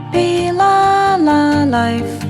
happy la la life.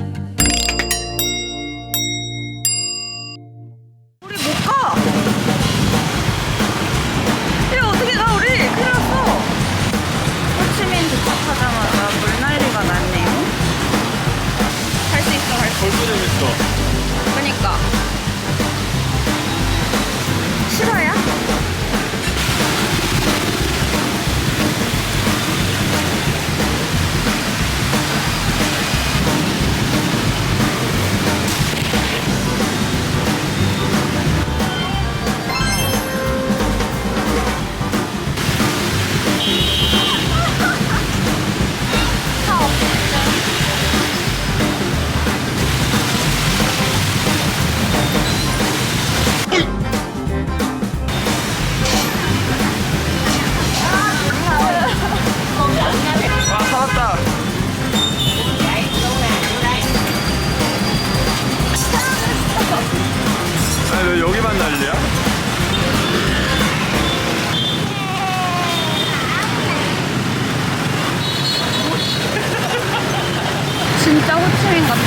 진짜 호치민 같아.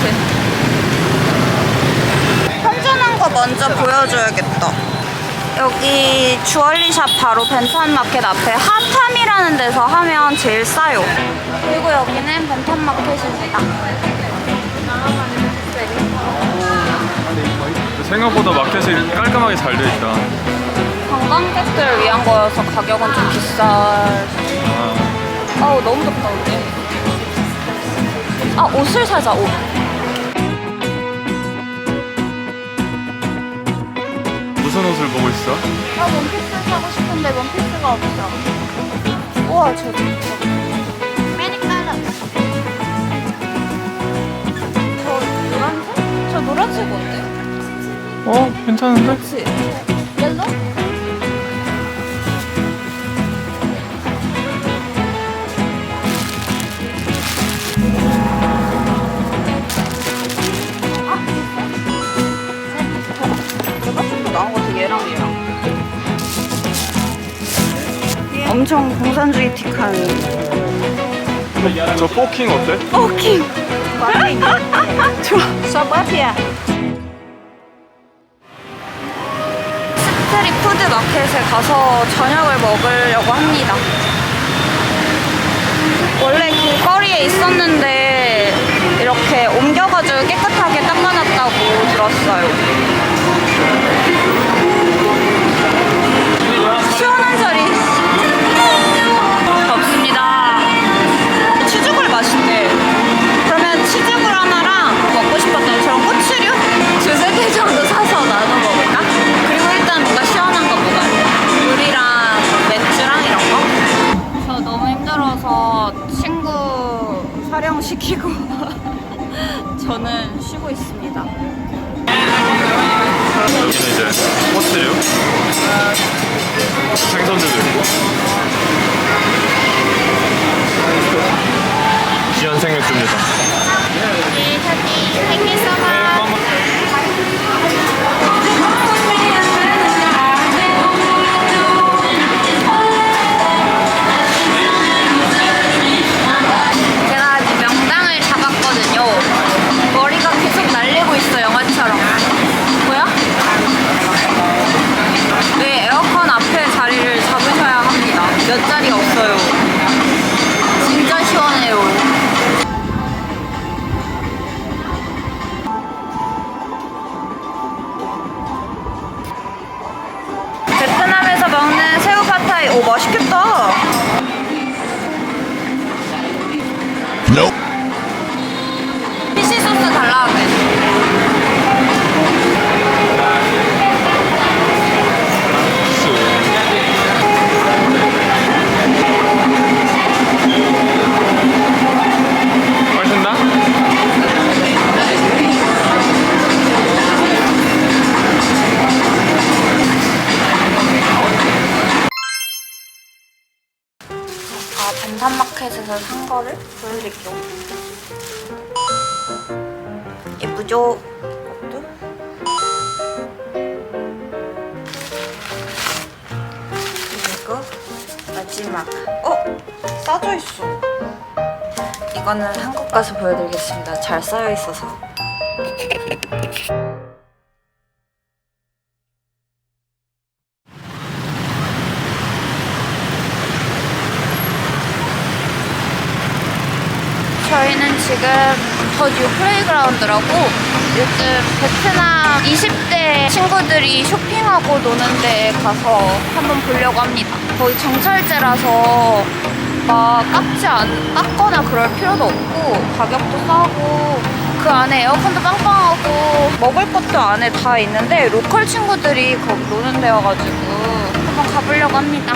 현존한 거 먼저 보여줘야겠다. 여기 주얼리샵 바로 벤탄마켓 앞에 핫함이라는 데서 하면 제일 싸요. 그리고 여기는 벤탄마켓입니다. 생각보다 마켓이 깔끔하게 잘 돼 있다. 관광객들 위한 거여서 가격은 좀 비쌀. 아, 아우 너무 덥다 근데. 아 옷을 사자 옷. 무슨 옷을 보고 있어? 아 원피스 사고 싶은데 원피스가 없어. 우와 저기. 저 노란색? 저 노란색 뭔데? 어, 괜찮은데? 옐 엄청 공산주의 틱한. 저 포킹 어때? 오킹! 좋아. 서바피아. 스트릿 푸드 마켓에 가서 저녁을 먹으려고 합니다. 원래 길거리에 있었는데 이렇게 저는 쉬고 있습니다. 여기는 이제 호스요 생선들도 있고. 귀한 생맥주입니다. 파타 거를 보여드릴게요. 예쁘죠? 이것도? 그리고 마지막. 어? 싸져 있어. 이거는 한국 가서 보여드리겠습니다. 잘 쌓여 있어서. 저희는 지금 더뉴 플레이그라운드라고 요즘 베트남 20대 친구들이 쇼핑하고 노는 데 가서 한번 보려고 합니다. 거의 정찰제라서 막 깎지 않, 깎거나 그럴 필요도 없고 가격도 싸고 그 안에 에어컨도 빵빵하고 먹을 것도 안에 다 있는데 로컬 친구들이 거기 노는 데여가지고 한번 가보려고 합니다.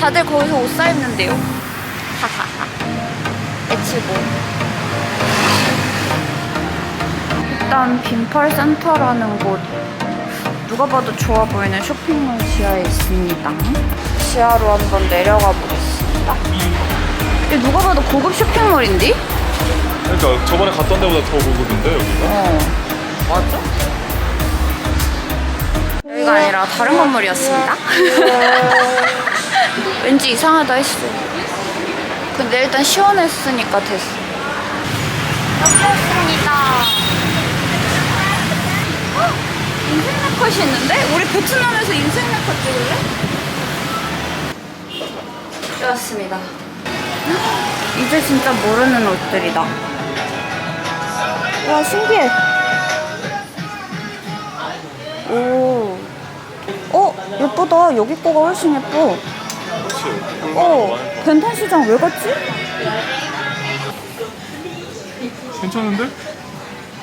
다들 거기서 옷 사 입는데요. 하하하. 애치고. 일단 빈펄 센터라는 곳 누가 봐도 좋아 보이는 쇼핑몰 지하에 있습니다. 지하로 한번 내려가 보겠습니다. 이게 누가 봐도 고급 쇼핑몰인데? 그러니까 저번에 갔던 데보다 더 고급인데 여기가? 어, 맞아? 여기가 아니라 다른 건물이었습니다. 왠지 이상하다 했어. 근데 일단 시원했으니까 됐어. 여기였습니다. 헉, 네컷이 있는데? 우리 베트남에서 인생 네컷 찍을래? 좋았습니다. 헉, 이제 진짜 모르는 옷들이다. 와 신기해. 오. 어 예쁘다. 여기 거가 훨씬 예뻐. 어 벤탄 시장 왜 갔지? 괜찮은데?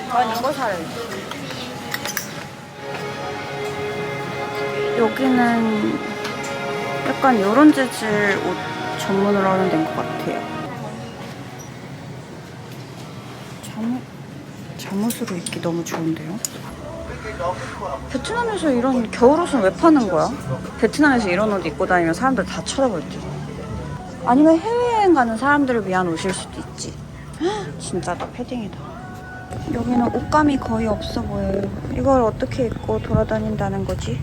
난 이거 살래. 여기는 약간 이런 재질 옷 전문으로 하는 데인 것 같아요. 잠옷, 잠옷으로 입기 너무 좋은데요? 베트남에서 이런 겨울옷은 왜 파는 거야? 베트남에서 이런 옷 입고 다니면 사람들 다 쳐다볼 듯. 아니면 해외여행 가는 사람들을 위한 옷일 수도 있지. 헉, 진짜 다, 패딩이다. 여기는 옷감이 거의 없어 보여요. 이걸 어떻게 입고 돌아다닌다는 거지?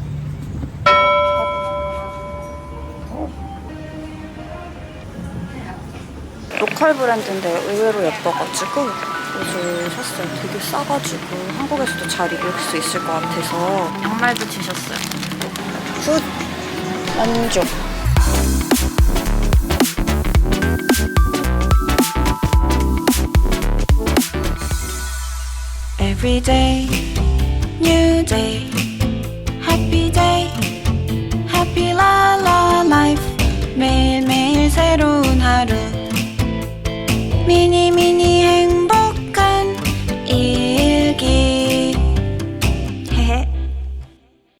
로컬 브랜드인데 의외로 예뻐가지고 옷을 샀어요. 되게 싸가지고 한국에서도 잘 입을 수 있을 것 같아서 양말도 주셨어요. 굿! 만족. Every day, new day, Minim